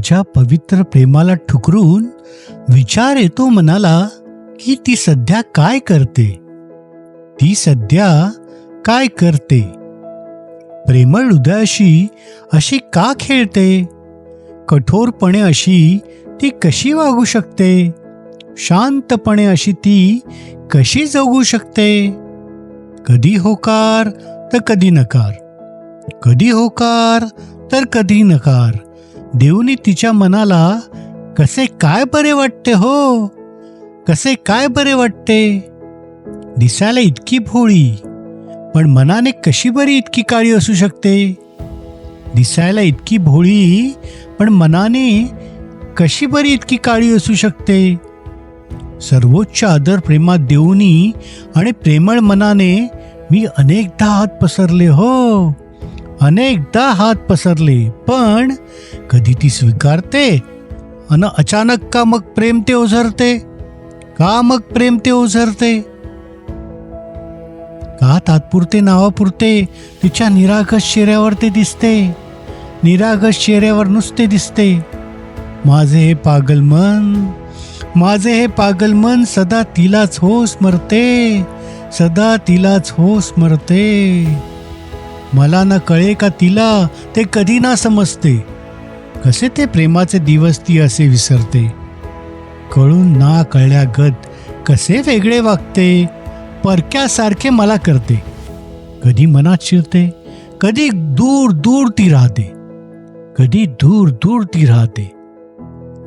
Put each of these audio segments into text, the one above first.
माझ्या पवित्र प्रेमाला ठुकरून विचार येतो मनाला की ती सध्या काय करते? ती सध्या काय करते? प्रेमळ हृदयाशी अशी का खेळते? कठोरपणे अशी ती कशी वागू शकते? शांतपणे अशी ती कशी जगू शकते? कधी होकार तर कधी नकार. कधी होकार तर कधी नकार. देवनी तिच्या मनाला कसे काय बरे वाटते हो? कसे काय बरे वाटते? दिसायला इतकी भोळी पण मनाने कशी बरी इतकी काळी असू शकते? दिसायला इतकी भोळी पण मनाने कशी बरी इतकी काळी असू शकते? सर्वोच्च आदर प्रेमात देऊनी आणि प्रेमळ मनाने मी अनेकदा हात पसरले हो. अनेकदा हात पसरले पण कधी ती स्वीकारते? अन अचानक का मग प्रेम ते ओझरते? का मग प्रेम ते ओझरते? का तात्पुरते नावापुरते तिच्या निरागस चेहऱ्यावर ते दिसते? निरागस चेहऱ्यावर नुसते दिसते. माझे हे पागल मन माझे हे पागल मन सदा तिलाच हो स्मरते सदा तिलाच हो स्मरते. मला ना कळे का तिला? ते कधी ना समजते. कसे ते प्रेमाचे दिवस ती असे विसरते? कळून ना कळल्या गत कसे वेगळे वागते? परक्यासारखे मला करते. कधी मनात शिरते कधी दूर दूर ती राहते. कधी दूर दूर ती राहते.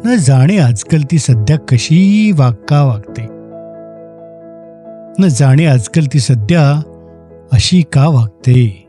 न जाणे आजकाल ती सध्या कशी वागका वागते. न जाणे आजकाल ती सध्या अशी का वागते?